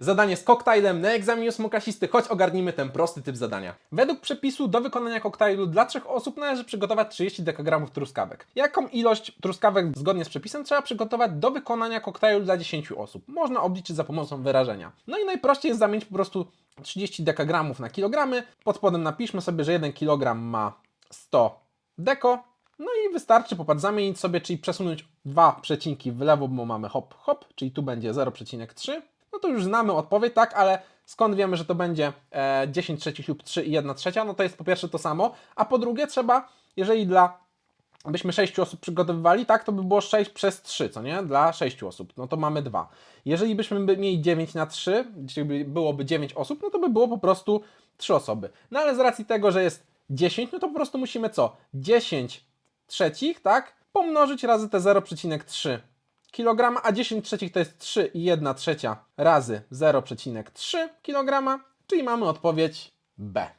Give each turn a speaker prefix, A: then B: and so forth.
A: Zadanie z koktajlem na egzamin ósmoklasisty, choć ogarnijmy ten prosty typ zadania. Według przepisu do wykonania koktajlu dla trzech osób należy przygotować 30 dekagramów truskawek. Jaką ilość truskawek zgodnie z przepisem trzeba przygotować do wykonania koktajlu dla 10 osób? Można obliczyć za pomocą wyrażenia. No i najprościej jest zamienić po prostu 30 dekagramów na kilogramy. Pod spodem napiszmy sobie, że 1 kilogram ma 100 deko. No i wystarczy popatrz, zamienić sobie, czyli przesunąć dwa przecinki w lewo, bo mamy hop, hop, czyli tu będzie 0,3. No to już znamy odpowiedź, tak, ale skąd wiemy, że to będzie e, 10 trzecich lub 3 i 1 trzecia? No to jest po pierwsze to samo, a po drugie trzeba, jeżeli dla byśmy 6 osób przygotowywali, tak, to by było 6 przez 3, co nie? Dla 6 osób, no to mamy 2. Jeżeli byśmy by mieli 9 na 3, czyli byłoby 9 osób, no to by było po prostu 3 osoby. No ale z racji tego, że jest 10, no to po prostu musimy co? 10 trzecich, tak? Pomnożyć razy te 0,3 kg, a 10 trzecich to jest 3 i 1 trzecia razy 0,3 kg, czyli mamy odpowiedź B.